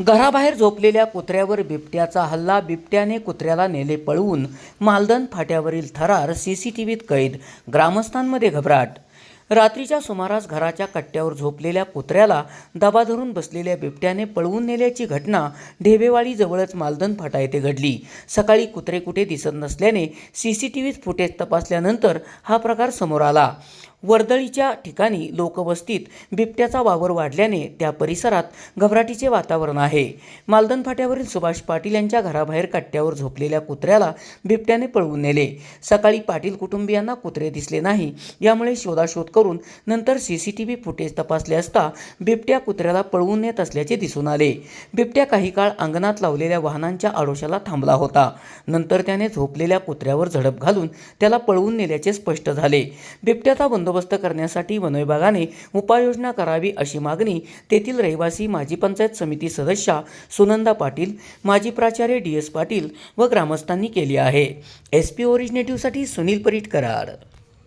घराबाहेर झोपलेल्या कुत्र्यावर बिबट्याचा हल्ला. बिबट्याने कुत्र्याला नेले पळवून. मालदन फाट्यावरील थरार सी सी टी व्हीत कैद. ग्रामस्थांमध्ये घबराट. रात्रीच्या सुमारास घराच्या कट्ट्यावर झोपलेल्या कुत्र्याला दबा धरून बसलेल्या बिबट्याने पळवून नेल्याची घटना ढेबेवाडीजवळच मालदन फाटा येथे घडली. सकाळी कुत्रे कुठे दिसत नसल्याने सी सी टी व्हीत फुटेज तपासल्यानंतर हा प्रकार समोर आला. वर्दळीच्या ठिकाणी लोकवस्तीत बिबट्याचा वावर वाढल्याने त्या परिसरात घबराटीचे वातावरण आहे. मालदन फाट्यावरील सुभाष पाटील यांच्या घराबाहेर कट्ट्यावर झोपलेल्या कुत्र्याला बिबट्याने पळवून नेले. सकाळी पाटील कुटुंबियांना कुत्रे दिसले नाही यामुळे शोधाशोध करून नंतर C C T V footage तपासले असता बिबट्या कुत्र्याला पळवून नेत असल्याचे दिसून आले. बिबट्या काही काळ अंगणात लावलेल्या वाहनांच्या आडोशाला थांबला होता. नंतर त्याने झोपलेल्या कुत्र्यावर झडप घालून त्याला पळवून नेल्याचे स्पष्ट झाले. बिबट्याचा बंदोबस्त करण्यासाठी वनविभागाने उपाययोजना करावी अशी मागणी तेथील रहिवासी माजी पंचायत समिती सदस्या सुनंदा पाटील माजी प्राचार्य डी एस पाटील व ग्रामस्थांनी केली आहे. एस पी ओरिजिनेटिव्हसाठी सुनील परीट कराड